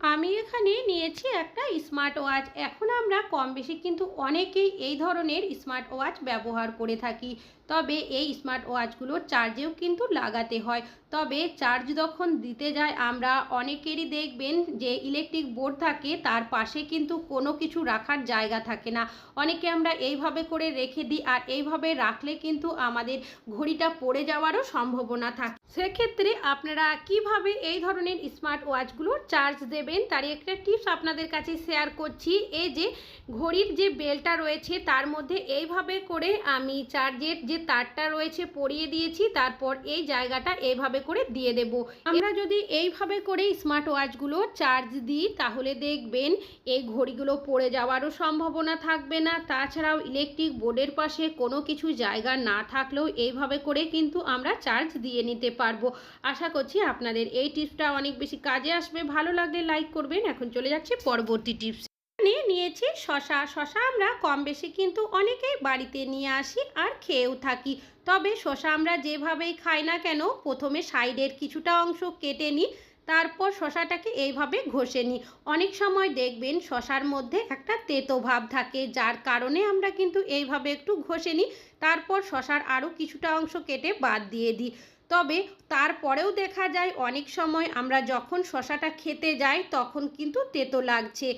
আমি এখানে নিয়েছি একটা স্মার্ট ওয়াচ এখন আমরা কম বেশি কিন্তু অনেকেই এই ধরনের স্মার্ট ওয়াচ ব্যবহার করে থাকি। তবে এই স্মার্ট ওয়াচগুলো চার্জেও কিন্তু লাগাতে হয়। তবে চার্জ যখন দিতে যায়, আমরা অনেকেরই দেখবেন যে ইলেকট্রিক বোর্ড থাকে, তার পাশে কিন্তু কোনো কিছু রাখার জায়গা থাকে না। অনেকে আমরা এইভাবে করে রেখে দিই আর এইভাবে রাখলে কিন্তু আমাদের ঘড়িটা পড়ে যাওয়ারও সম্ভাবনা থাকে। সেক্ষেত্রে আপনারা কীভাবে এই ধরনের স্মার্ট ওয়াচগুলো চার্জ দেবেন তারই একটা টিপস আপনাদের কাছে শেয়ার করছি। এই যে ঘড়ির যে বেলটা রয়েছে, তার মধ্যে এইভাবে করে আমি চার্জের যে তারটা রয়েছে পরিয়ে দিয়েছি, তারপর এই জায়গাটা এইভাবে করে দিয়ে দেব। আমরা যদি এইভাবে করে স্মার্ট ওয়াচগুলো চার্জ দিই, তাহলে দেখবেন এই ঘড়িগুলো পড়ে যাওয়ারও সম্ভাবনা থাকবে না। তাছাড়াও ইলেকট্রিক বোর্ডের পাশে কোনো কিছু জায়গা না থাকলেও এইভাবে করে কিন্তু আমরা চার্জ দিয়ে নিতে পারব। আশা করছি আপনাদের এই টিপসটা অনেক বেশি কাজে আসবে। ভালো লাগলে লাইক করবেন। এখন চলে যাচ্ছে পরবর্তী টিপস এখানে নিয়েছি শশা। শশা আমরা কম বেশি কিন্তু অনেকেই বাড়িতে নিয়ে আসি আর খেয়েও থাকি। তবে শশা আমরা যেভাবেই খাই না কেন, প্রথমে সাইডের কিছুটা অংশ কেটে নিই, তারপর শশাটাকে এইভাবে ঘষে নিই। অনেক সময় দেখবেন শশার মধ্যে একটা তেতো ভাব থাকে, যার কারণে আমরা কিন্তু এইভাবে একটু ঘষে নিই, তারপর শশার আরও কিছুটা অংশ কেটে বাদ দিয়ে দিই। তবে তারপরেও দেখা যায় অনেক সময় আমরা যখন শশাটা খেতে যাই, তখন কিন্তু তেতো লাগছে।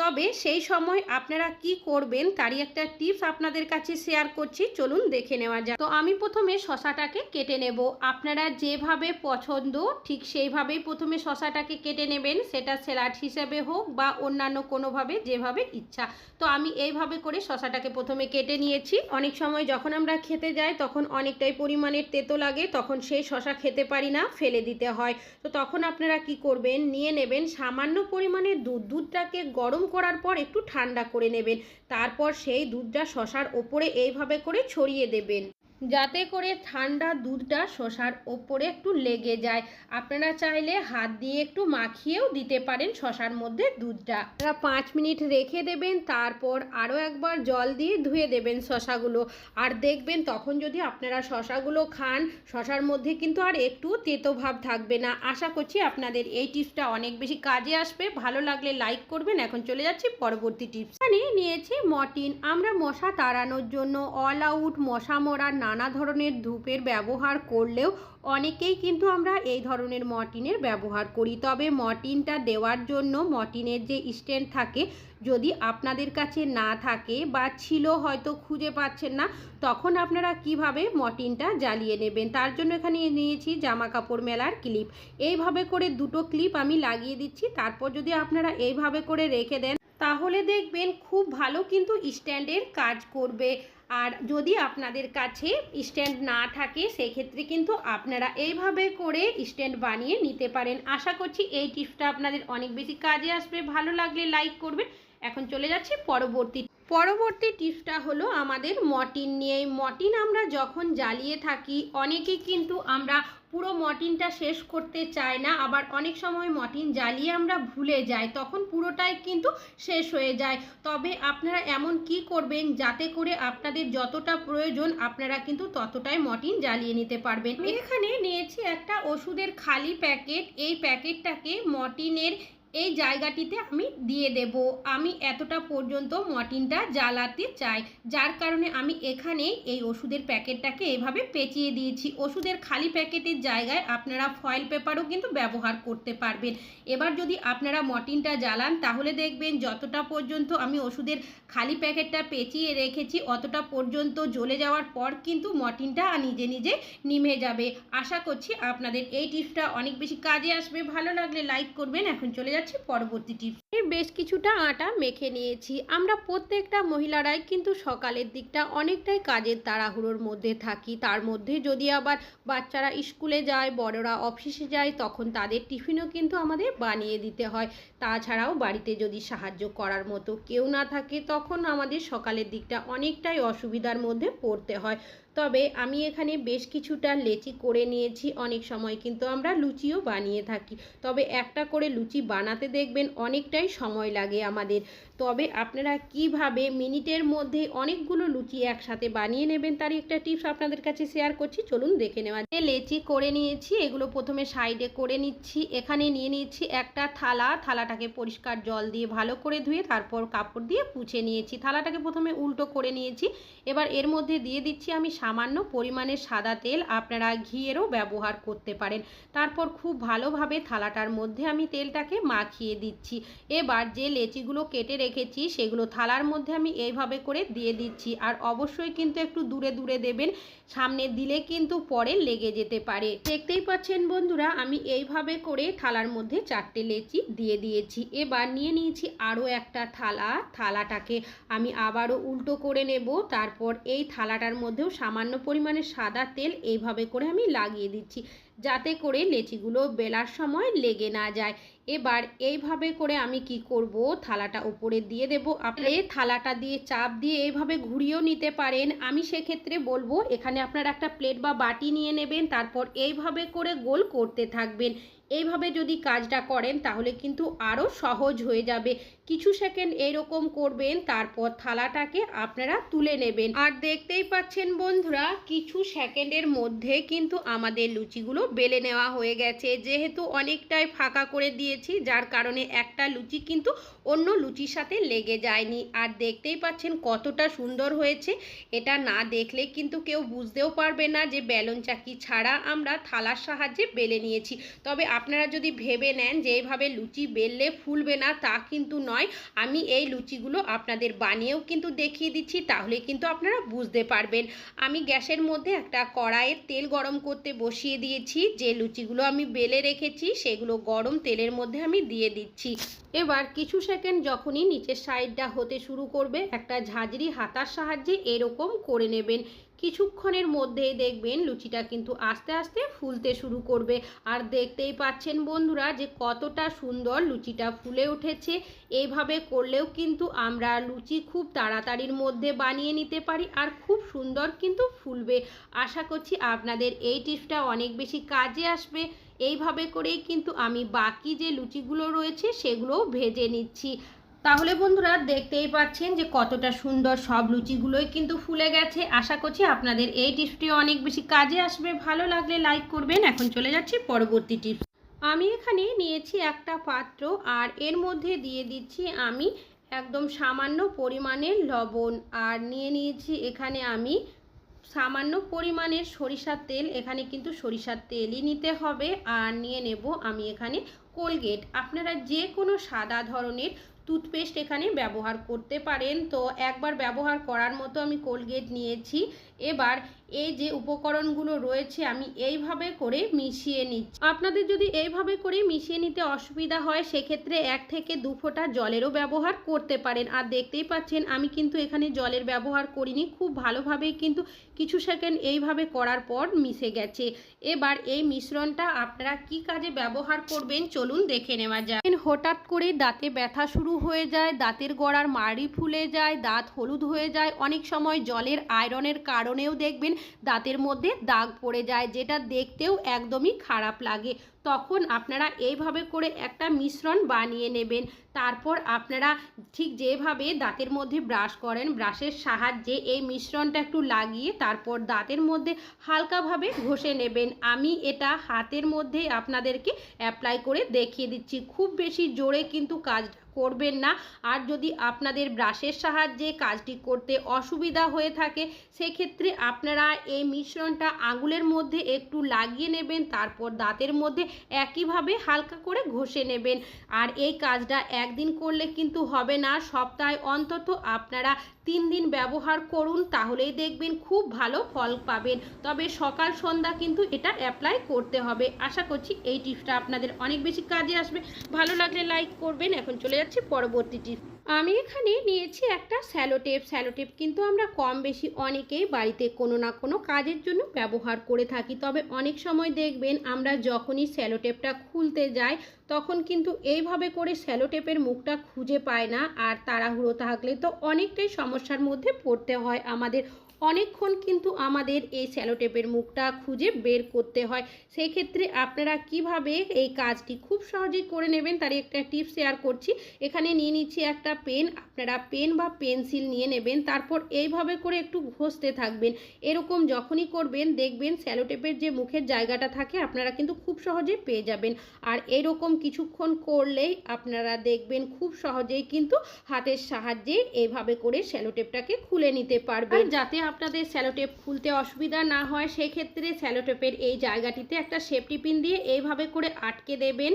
তবে সেই সময় আপনারা কি করবেন তারই একটা টিপস আপনাদের কাছে শেয়ার করছি, চলুন দেখে নেওয়া যাক। তো আমি প্রথমে শশাটাকে কেটে নেব। আপনারা যেভাবে পছন্দ, ঠিক সেইভাবেই প্রথমে শশাটাকে কেটে নেবেন। সেটা স্যালাড হিসেবে হোক বা অন্যান্য কোনোভাবে, যেভাবে ইচ্ছা। তো আমি এইভাবে করে শশাটাকে প্রথমে কেটে নিয়েছি। অনেক সময় যখন আমরা খেতে যাই, তখন অনেকটাই পরিমাণের তেতো লাগে, তখন সেই শশা খেতে পারি না, ফেলে দিতে হয়। তো তখন আপনারা কি করবেন, নিয়ে নেবেন সামান্য পরিমাণে দুধ। দুধটাকে গরম করার পর একটু ঠান্ডা করে নেবেন। তারপর সেই দুধটা শশার ওপরে এইভাবে করে ছড়িয়ে দেবেন। যাতে করে ঠান্ডা দুধটা শশার ওপরে একটু লেগে যায়। আপনারা চাইলে হাত দিয়ে একটু মাখিয়েও দিতে পারেন শশার মধ্যে দুধটা। আপনারা পাঁচ মিনিট রেখে দেবেন, তারপর আরও একবার জল দিয়ে ধুয়ে দেবেন শশাগুলো। আর দেখবেন তখন যদি আপনারা শশাগুলো খান, শশার মধ্যে কিন্তু আর একটু তেতো ভাব থাকবে না। আশা করছি আপনাদের এই টিপসটা অনেক বেশি কাজে আসবে। ভালো লাগলে লাইক করবেন। এখন চলে যাচ্ছি পরবর্তী টিপস। এখানে নিয়েছি মটিন। আমরা মশা তাড়ানোর জন্য অল আউট মশা মরার নানা ধরনের ধূপের ব্যবহার করলেও অনেকেই কিন্তু আমরা এই ধরনের মটিনের ব্যবহার করি। তবে মটিনটা দেওয়ার জন্য মটিনের যে স্ট্যান্ড থাকে, যদি আপনাদের কাছে না থাকে বা ছিল হয়তো খুঁজে পাচ্ছেন না, তখন আপনারা কীভাবে মটিনটা জ্বালিয়ে নেবেন? তার জন্য এখানে নিয়েছি জামা কাপড় মেলার ক্লিপ। এইভাবে করে দুটো ক্লিপ আমি লাগিয়ে দিচ্ছি। তারপর যদি আপনারা এইভাবে করে রেখে দেন, তাহলে দেখবেন খুব ভালো কিন্তু স্ট্যান্ডের কাজ করবে। আর যদি আপনাদের কাছে স্ট্যান্ড না থাকে, সেক্ষেত্রে কিন্তু আপনারা এইভাবে করে স্ট্যান্ড বানিয়ে নিতে পারেন। আশা করছি এই টিপসটা আপনাদের অনেক বেশি কাজে আসবে। ভালো লাগলে লাইক করবেন। এখন চলে যাচ্ছি পরবর্তী পরবর্তী টিপসটা হলো আমাদের মটিন নিয়ে। মটিন আমরা যখন জ্বালিয়ে থাকি অনেকে কিন্তু আমরা পুরো মটিনটা শেষ করতে চাই না আবার অনেক সময় মটিন জ্বালিয়ে আমরা ভুলে যাই তখন পুরোটাই কিন্তু শেষ হয়ে যায়। তবে আপনারা এমন কি করবেন যাতে করে আপনাদের যতটা প্রয়োজন আপনারা কিন্তু ততটাই মটিন জ্বালিয়ে নিতে পারবেন। এখানে নিয়েছি একটা ওষুধের খালি প্যাকেট। এই প্যাকেটটাকে মটিনের এই জায়গাটিতে আমি দিয়ে দেব। আমি এতটা পর্যন্ত মটিনটা জ্বালাতে চাই। যার কারণে আমি এখানে এই ওষুধের প্যাকেটটাকে এভাবে পেঁচিয়ে দিয়েছি। ওষুধের খালি প্যাকেটের জায়গায় আপনারা ফয়েল পেপারও কিন্তু ব্যবহার করতে পারবেন। এবার যদি আপনারা মটিনটা জ্বালান, তাহলে দেখবেন যতটা পর্যন্ত আমি ওষুধের খালি প্যাকেটটা পেঁচিয়ে রেখেছি, অতটা পর্যন্ত জ্বলে যাওয়ার পর কিন্তু মটিনটা নিজে নিজে নিমে যাবে। আশা করছি আপনাদের এই টিপসটা অনেক বেশি কাজে আসবে। ভালো লাগলে লাইক করবেন। এখন চলে যাচ্ছি পরবর্তী টিপস বেশ কিছুটা আটা মেখে নিয়েছি। আমরা প্রত্যেকটা মহিলারাই কিন্তু সকালের দিকটা অনেকটাই কাজের তাড়াহুড়োর মধ্যে থাকি। তার মধ্যে যদি আবার বাচ্চারা স্কুলে যায়, বড়রা অফিসে যায়, তখন তাদের টিফিনও কিন্তু আমাদের বানিয়ে দিতে হয়। তাছাড়াও বাড়িতে যদি সাহায্য করার মতো কেউ না থাকে, তখন আমাদের সকালের দিকটা অনেকটাই অসুবিধার মধ্যে পড়তে হয়। তবে আমি এখানে বেশ কিছুটা লেচি করে নিয়েছি অনেক সময়, কিন্তু আমরা লুচিও বানিয়ে থাকি। তবে একটা করে লুচি বানাতে দেখবেন অনেকটাই সময় লাগে আমাদের। তবে আপনারা কীভাবে মিনিটের মধ্যে অনেকগুলো লুচি একসাথে বানিয়ে নেবেন তারই একটা টিপস আপনাদের কাছে শেয়ার করছি। চলুন দেখে নেওয়া। লেচি করে নিয়েছি, এগুলো প্রথমে সাইডে করে নিচ্ছি। এখানে নিয়ে নিয়েছি একটা থালা। থালাটাকে পরিষ্কার জল দিয়ে ভালো করে ধুয়ে তারপর কাপড় দিয়ে পুছে নিয়েছি। থালাটাকে প্রথমে উল্টো করে নিয়েছি। এবার এর মধ্যে দিয়ে দিচ্ছি আমি সামান্য পরিমাণের সাদা তেল। আপনারা ঘিয়েরও ব্যবহার করতে পারেন। তারপর খুব ভালোভাবে থালাটার মধ্যে আমি তেলটাকে মাখিয়ে দিচ্ছি। এবার যে লেচিগুলো কেটে রেখেছি, সেগুলো থালার মধ্যে আমি এইভাবে করে দিয়ে দিচ্ছি। আর অবশ্যই কিন্তু একটু দূরে দূরে দেবেন, সামনে দিলে কিন্তু পরে লেগে যেতে পারে। দেখতেই পাচ্ছেন বন্ধুরা, আমি এইভাবে করে থালার মধ্যে চারটে লেচি দিয়ে দিয়েছি। এবার নিয়ে নিয়েছি আরও একটা থালা, থালাটাকে আমি আবারও উল্টো করে নেব। তারপর এই থালাটার মধ্যেও সামান্য পরিমাণে সাদা তেল এইভাবে করে আমি লাগিয়ে দিচ্ছি। যাতে করে লেচিগুলো বেলার সময় লেগে না যায়। এবার এইভাবে করে আমি কি করব? থালাটা উপরে দিয়ে দেব। আপনি থালাটা দিয়ে চাপ দিয়ে এইভাবে ঘুরিয়েও নিতে পারেন। আমি সেক্ষেত্রে বলব, এখানে আপনার একটা প্লেট বা বাটি নিয়ে নেবেন, তারপর এইভাবে করে গোল করতে থাকবেন। এইভাবে যদি কাজটা করেন, তাহলে কিন্তু আরও সহজ হয়ে যাবে। কিছু সেকেন্ড এরকম করবেন, তারপর থালাটাকে আপনারা তুলে নেবেন। আর দেখতেই পাচ্ছেন বন্ধুরা, কিছু সেকেন্ডের মধ্যে কিন্তু আমাদের লুচিগুলো বেলে নেওয়া হয়ে গেছে। যেহেতু অনেকটাই ফাঁকা করে দিয়েছি, যার কারণে একটা লুচি কিন্তু অন্য লুচির সাথে লেগে যায়নি। আর দেখতেই পাচ্ছেন কতটা সুন্দর হয়েছে। এটা না দেখলে কিন্তু কেউ বুঝতেও পারবে না যে বেলন চাকি ছাড়া আমরা থালার সাহায্যে বেলে নিয়েছি। তবে আপনারা যদি ভেবে নেন যে এইভাবে লুচি বেললে ফুলবে না, তা কিন্তু নয়। আমি এই লুচিগুলো আপনাদের বানিয়েও কিন্তু দেখিয়ে দিচ্ছি, তাহলে কিন্তু আপনারা বুঝতে পারবেন। আমি গ্যাসের মধ্যে একটা কড়াইয়ের তেল গরম করতে বসিয়ে দিয়েছি। যে লুচিগুলো আমি বেলে রেখেছি, সেগুলো গরম তেলের মধ্যে আমি দিয়ে দিচ্ছি। এবার কিছু সেকেন্ড যখনই নিচের সাইডটা হতে শুরু করবে, একটা ঝাঁঝরি হাতার সাহায্যে এরকম করে নেবেন। কিছুক্ষণের মধ্যেই দেখবেন লুচিটা কিন্তু আস্তে আস্তে ফুলতে শুরু করবে। আর দেখতেই পাচ্ছেন বন্ধুরা যে কতটা সুন্দর লুচিটা ফুলে উঠেছে। এইভাবে করলেও কিন্তু আমরা লুচি খুব তাড়াতাড়ির মধ্যে বানিয়ে নিতে পারি আর খুব সুন্দর কিন্তু ফুলবে। আশা করছি আপনাদের এই টিপসটা অনেক বেশি কাজে আসবে। এইভাবে করেই কিন্তু আমি বাকি যে লুচিগুলো রয়েছে সেগুলোও ভেজে নিচ্ছি। তাহলে বন্ধুরা দেখতেই পাচ্ছেন যে কতটা সুন্দর সব লুচিগুলোই কিন্তু ফুলে গেছে। আশা করছি আপনাদের এই টিপসটি অনেক বেশি কাজে আসবে। ভালো লাগলে লাইক করবেন। এখন চলে যাচ্ছি পরবর্তী টিপস। আমি এখানে নিয়েছি একটা পাত্র আর এর মধ্যে দিয়ে দিচ্ছি আমি একদম সামান্য পরিমাণের লবণ। আর নিয়ে নিয়েছি এখানে আমি সামান্য পরিমাণের সরিষার তেল, এখানে কিন্তু সরিষার তেলই নিতে হবে। আর নিয়ে নেব আমি এখানে কোলগেট। আপনারা যে কোনো সাদা ধরনের টুথপেস্ট এখানে ব্যবহার করতে পারেন। তো একবার ব্যবহার করার মতো আমি কোলগেট নিয়েছি। এবার এই যে উপকরণগুলো রয়েছে আমি এইভাবে করে মিশিয়ে নিচ্ছি। আপনাদের যদি এইভাবে করে মিশিয়ে নিতে অসুবিধা হয়, সেক্ষেত্রে এক থেকে দু ফোঁটা জলেরও ব্যবহার করতে পারেন। আর দেখতেই পাচ্ছেন, আমি কিন্তু এখানে জলের ব্যবহার করিনি, খুব ভালোভাবেই কিন্তু কিছু সেকেন্ড এইভাবে করার পর মিশে গেছে। এবার এই মিশ্রণটা আপনারা কি কাজে ব্যবহার করবেন চলুন দেখে নেওয়া যায় হঠাৎ করে দাঁতে ব্যথা শুরু হয়ে যায়, দাঁতের গোড়ার মাড়ি ফুলে যায়, দাঁত হলুদ হয়ে যায়, অনেক সময় জলের আয়রনের কারণেও দেখবেন দাঁতের মধ্যে দাগ পড়ে যায় যেটা দেখতেও একদমই খারাপ লাগে। তখন আপনারা এইভাবে করে একটা মিশ্রণ বানিয়ে নেবেন। তারপর আপনারা ঠিক যেভাবে দাঁতের মধ্যে ব্রাশ করেন, ব্রাশের সাহায্যে এই মিশ্রণটা একটু লাগিয়ে তারপর দাঁতের মধ্যে হালকাভাবে ঘষে নেবেন। আমি এটা হাতের মধ্যে আপনাদেরকে অ্যাপ্লাই করে দেখিয়ে দিচ্ছি। খুব বেশি জোরে কিন্তু কাজটা করবেন না। আর যদি আপনাদের ব্রাশের সাহায্যে কাজটি করতে অসুবিধা হয়ে থাকে, সেক্ষেত্রে আপনারা এই মিশ্রণটা আঙুলের মধ্যে একটু লাগিয়ে নেবেন। তারপর দাঁতের মধ্যে একইভাবে হালকা করে ঘষে নেবেন। আর এই কাজটা একদিন করলে কিন্তু হবে না, সপ্তাহে অন্তত আপনারা তিন দিন ব্যবহার করুন, তাহলেই দেখবেন খুব ভালো ফল পাবেন। তবে সকাল সন্ধ্যা কিন্তু এটা অ্যাপ্লাই করতে হবে। আশা করছি এই টিপসটা আপনাদের অনেক বেশি কাজে আসবে। ভালো লাগলে লাইক করবেন। এখন চলে যাচ্ছি পরবর্তী টিপস। আমি এখানে নিয়েছি একটা স্যালোটেপ স্যালোটেপ কিন্তু আমরা কম বেশি অনেকেই বাড়িতে কোনো না কোনো কাজের জন্য ব্যবহার করে থাকি। তবে অনেক সময় দেখবেন আমরা যখনই স্যালোটেপটা খুলতে যাই, তখন কিন্তু এইভাবে করে স্যালোটেপের মুখটা খুঁজে পায় না। আর তাড়াহুড়ো থাকলে তো অনেকটাই সমস্যার মধ্যে পড়তে হয় আমাদের অনেকক্ষণ কিন্তু আমাদের এই স্যালোটেপের মুখটা খুঁজে বের করতে হয়। সেই ক্ষেত্রে আপনারা কীভাবে এই কাজটি খুব সহজেই করে নেবেন তারই একটা টিপস শেয়ার করছি। এখানে নিয়ে নিচ্ছি একটা পেন আপনারা পেন বা পেন্সিল নিয়ে নেবেন, তারপর এইভাবে করে একটু ঘষতে থাকবেন। এরকম যখনই করবেন, দেখবেন স্যালোটেপের যে মুখের জায়গাটা থাকে, আপনারা কিন্তু খুব সহজে পেয়ে যাবেন। আর এরকম কিছুক্ষণ করলেই আপনারা দেখবেন খুব সহজেই কিন্তু হাতের সাহায্যে এইভাবে করে স্যালোটেপটাকে খুলে নিতে পারবেন। যাতে আপনাদের স্যালোটেপ খুলতে অসুবিধা না হয় সেই ক্ষেত্রে স্যালোটেপের এই জায়গাটিতে একটা সেফটি পিন দিয়ে এইভাবে করে আটকে দেবেন।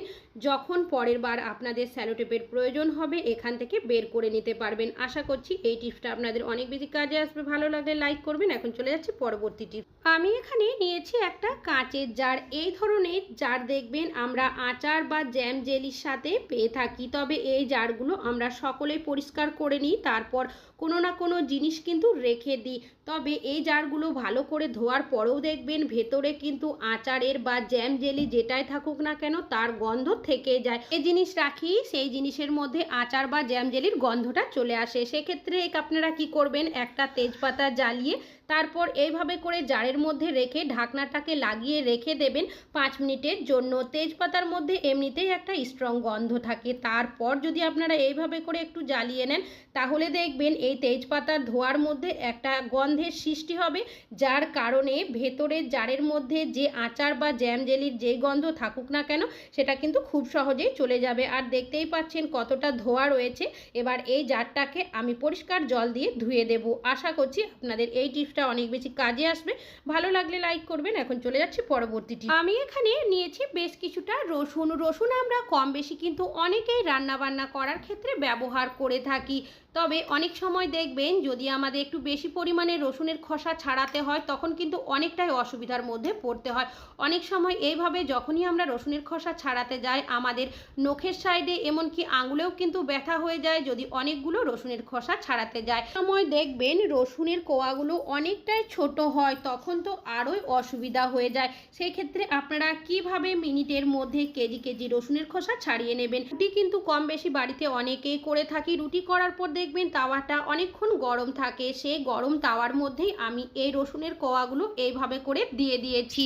যখন পরের বার আপনাদের স্যালোটেপের প্রয়োজন হবে, এখান থেকে বের করে নিতে পারবেন। আশা করছি এই টিপসটা আপনাদের অনেক বেশি কাজে আসবে। ভালো লাগলে লাইক করবেন। এখন চলে যাচ্ছি পরবর্তী টিপস আমি এখানে নিয়েছি একটা কাঁচের জার। এই ধরনের জার দেখবেন আমরা আচার বা জ্যাম জেলির সাথে পেয়ে থাকি। তবে এই জারগুলো আমরা সকলেই পরিষ্কার করে নিই। তারপর কোনো না কোনো জিনিস কিন্তু রেখে দিই। তবে এই জারগুলো ভালো করে ধোয়ার পরেও দেখবেন ভেতরে কিন্তু আচারের বা জ্যাম জেলি যেটাই থাকুক না কেন তার গন্ধ থেকে যায়। এই জিনিস রাখি, সেই জিনিসের মধ্যে আচার বা জ্যাম জেলির গন্ধটা চলে আসে। সেক্ষেত্রে এক আপনারা কি করবেন? একটা তেজপাতা জ্বালিয়ে তারপর এইভাবে করে জারের মধ্যে রেখে ঢাকনাটাকে লাগিয়ে রেখে দেবেন পাঁচ মিনিটের জন্য। তেজপাতার মধ্যে এমনিতেই একটা স্ট্রং গন্ধ থাকে। তারপর যদি আপনারা এইভাবে করে একটু জ্বালিয়ে নেন, তাহলে দেখবেন এই তেজপাতার ধোয়ার মধ্যে একটা গন্ধের সৃষ্টি হবে, যার কারণে ভেতরের জারের মধ্যে যে আচার বা জ্যাম জেলির যেই গন্ধ থাকুক না কেন, সেটা কিন্তু খুব সহজেই চলে যাবে। আর দেখতেই পাচ্ছেন কতটা ধোয়া রয়েছে। এবার এই জারটাকে আমি পরিষ্কার জল দিয়ে ধুয়ে দেব। আশা করছি আপনাদের এই টিপসটা অনেক বেশি কাজে আসবে। ভালো লাগলে লাইক করবেন। এখন চলে যাচ্ছি পরবর্তী টিপ আমি এখানে নিয়েছি বেশ কিছুটা রসুন। রসুন আমরা কম বেশি কিন্তু অনেকেই রান্না বান্না করার ক্ষেত্রে ব্যবহার করে থাকি। তবে অনেক সময় দেখবেন যদি আমাদের একটু বেশি পরিমাণে রসুনের খোসা ছাড়াতে হয়, তখন কিন্তু অনেকটাই অসুবিধার মধ্যে পড়তে হয়। অনেক সময় এইভাবে যখনই আমরা রসুনের খোসা ছাড়াতে যাই, আমাদের নখের সাইডে এমনকি আঙুলেও কিন্তু ব্যথা হয়ে যায় যদি অনেকগুলো রসুনের খোসা ছাড়াতে যায় সময় দেখবেন রসুনের কোয়াগুলো অনেকটাই ছোট হয়, তখন তো আরোই অসুবিধা হয়ে যায়। সেই ক্ষেত্রে আপনারা কীভাবে মিনিটের মধ্যে কেজি কেজি রসুনের খোসা ছাড়িয়ে নেবেন? রুটি কিন্তু কম বেশি বাড়িতে অনেকেই করে থাকি। রুটি করার পর দেখবেন তাওয়াটা অনেকক্ষণ গরম থাকে। সেই গরম তাওয়ার মধ্যেই আমি এই রসুনের কোয়াগুলো এইভাবে করে দিয়ে দিয়েছি।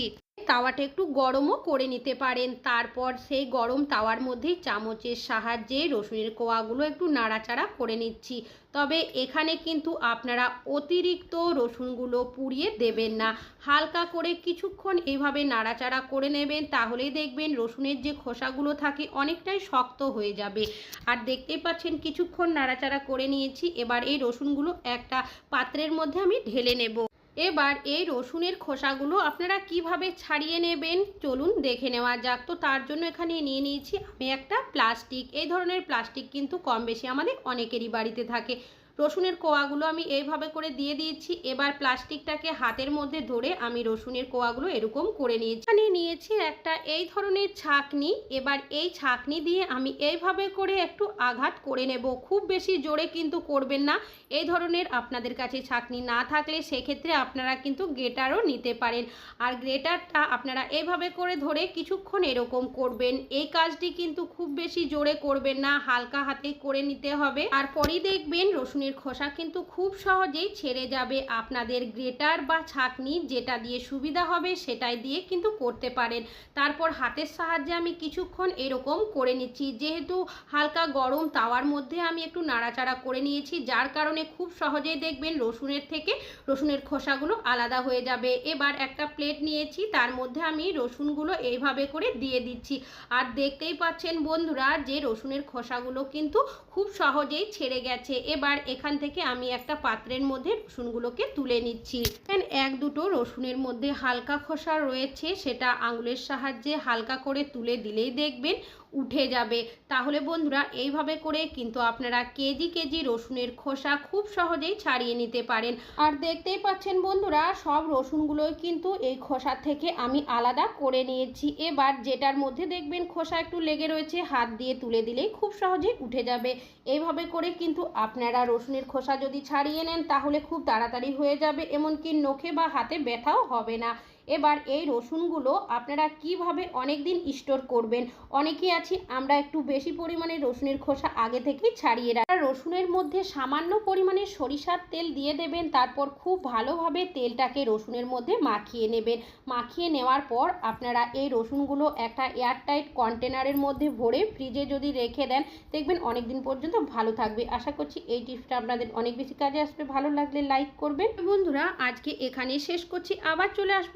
তাওয়াটা একটু গরমও করে নিতে পারেন। তারপর সেই গরম তাওয়ার মধ্যেই চামচের সাহায্যে রসুনের কোয়াগুলো একটু নাড়াচাড়া করে নিচ্ছি। তবে এখানে কিন্তু আপনারা অতিরিক্ত রসুনগুলো পুড়িয়ে দেবেন না। হালকা করে কিছুক্ষণ এইভাবে নাড়াচাড়া করে নেবেন, তাহলেই দেখবেন রসুনের যে খোসাগুলো থাকে অনেকটাই শক্ত হয়ে যাবে। আর দেখতেই পাচ্ছেন কিছুক্ষণ নাড়াচাড়া করে নিয়েছি, এবার এই রসুনগুলো একটা পাত্রের মধ্যে আমি ঢেলে নেব। এবার এই রসুনের খোসাগুলো আপনারা কীভাবে ছাড়িয়ে নেবেন চলুন দেখে নেওয়া যাক। তো তার জন্য এখানে নিয়ে নিয়েছি আমি একটা প্লাস্টিক। এই ধরনের প্লাস্টিক কিন্তু কম বেশি আমাদের অনেকেরই বাড়িতে থাকে। রসুনের কোয়াগুলো আমি এইভাবে করে দিয়ে দিয়েছি। এবার প্লাস্টিকটাকে হাতের মধ্যে ধরে আমি রসুনের কোয়াগুলো এরকম করে নিয়েছি। এখানে নিয়েছি একটা এই ধরনের ছাকনি। এবার এই ছাকনি দিয়ে আমি এইভাবে করে একটু আঘাত করে নেব। খুব বেশি জোরে কিন্তু করবেন না। এই ধরনের আপনাদের কাছে ছাকনি না থাকলে সেক্ষেত্রে আপনারা কিন্তু গ্রেটারও নিতে পারেন। আর গ্রেটারটা আপনারা এইভাবে করে ধরে কিছুক্ষণ এরকম করবেন। এই কাজটি কিন্তু খুব বেশি জোরে করবেন না। হালকা হাতে করে নিতে হবে। আর তারপরেই দেখবেন রসুনের রসুনের খোসা কিন্তু খুব সহজেই ছেড়ে যাবে। আপনাদের গ্রেটার বা ছাঁকনি যেটা দিয়ে সুবিধা হবে সেটাই দিয়ে কিন্তু করতে পারেন। তারপর হাতের সাহায্যে আমি কিছুক্ষণ এরকম করে নিচ্ছি। যেহেতু হালকা গরম, তাওয়ার মধ্যে আমি একটু নাড়াচাড়া করে নিয়েছি, যার কারণে খুব সহজেই দেখবেন রসুনের থেকে রসুনের খোসাগুলো আলাদা হয়ে যাবে। এবার একটা প্লেট নিয়েছি, তার মধ্যে আমি রসুনগুলো এইভাবে করে দিয়ে দিচ্ছি। আর দেখতেই পাচ্ছেন বন্ধুরা, যে রসুনের খোসাগুলো কিন্তু খুব সহজেই ছেড়ে গেছে। এবার এখান থেকে আমি একটা পাত্রের মধ্যে রসুনগুলোকে তুলে নিচ্ছি। এক দুটো রসুনের মধ্যে হালকা খোসা রয়েছে, সেটা আঙুলের সাহায্যে হালকা করে তুলে দিলেই দেখবেন উঠে যাবে। তাহলে বন্ধুরা, এইভাবে করে কিন্তু আপনারা কেজি কেজি রসুনের খোসা খুব সহজেই ছাড়িয়ে নিতে পারেন। আর দেখতেই পাচ্ছেন বন্ধুরা, সব রসুনগুলোই কিন্তু এই খোসা থেকে আমি আলাদা করে নিয়েছি। এবার যেটার মধ্যে দেখবেন খোসা একটু লেগে রয়েছে, হাত দিয়ে তুলে দিলেই খুব সহজে উঠে যাবে। এইভাবে করে কিন্তু আপনারা রসুনের খোসা যদি ছাড়িয়ে নেন, তাহলে খুব তাড়াতাড়ি হয়ে যাবে, এমনকি নখে বা হাতে ব্যথাও হবে না। এবার এই রসুনগুলো আপনারা কীভাবে অনেক দিন স্টোর করবেন? অনেকেই আছি, আমরা একটু বেশি পরিমাণে রসুনের খোসা আগে থেকেই ছাড়িয়ে রাখি। রসুনের মধ্যে সামান্য পরিমাণে সরিষার তেল দিয়ে দেবেন, তারপর খুব ভালোভাবে তেলটাকে রসুনের মধ্যে মাখিয়ে নেবেন। মাখিয়ে নেওয়ার পর আপনারা এই রসুনগুলো একটা এয়ারটাইট কন্টেনারের মধ্যে ভরে ফ্রিজে যদি রেখে দেন, দেখবেন অনেক দিন পর্যন্ত ভালো থাকবে। আশা করছি এই টিপসটা আপনাদের অনেক বেশি কাজে আসবে। ভালো লাগলে লাইক করবেন। বন্ধুরা, আজকে এখানে শেষ করছি। আবার চলে আসব